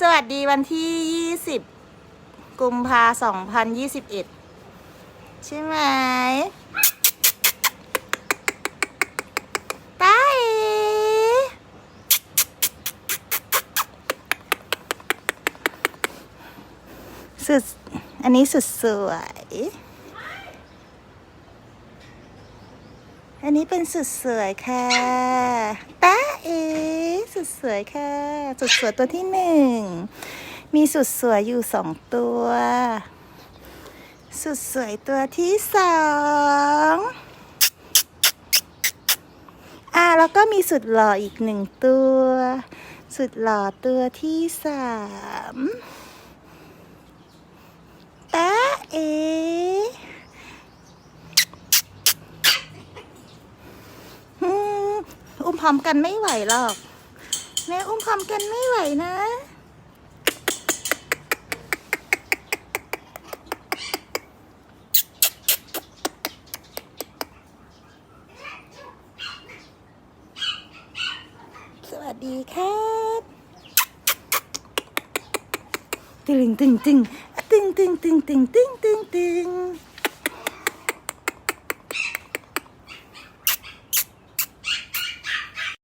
สวัสดีวันที่ 20 กุมภา2021ใช่ไหมตาเอสุด อันนี้สุดสวย อันนี้เป็นสุดสวยค่ะตาเอสุ ดสวยค่ะ สุดสวยตัวที่หนึ่ง มีสุดสวยอยู่สองตัว สุดสวยตัวที่สองอ่าแล้วก็มีสุดหล่ออีกหนึ่งตัว สุดหล่อตัวที่สามตาเอออุ้มพร้อมกันไม่ไหวหรอก แม่อุ้มพร้อมกันไม่ไหวนะสวัสดีครับตึงตึงตึงตึงตึงตึงตึงตึงตึงตึง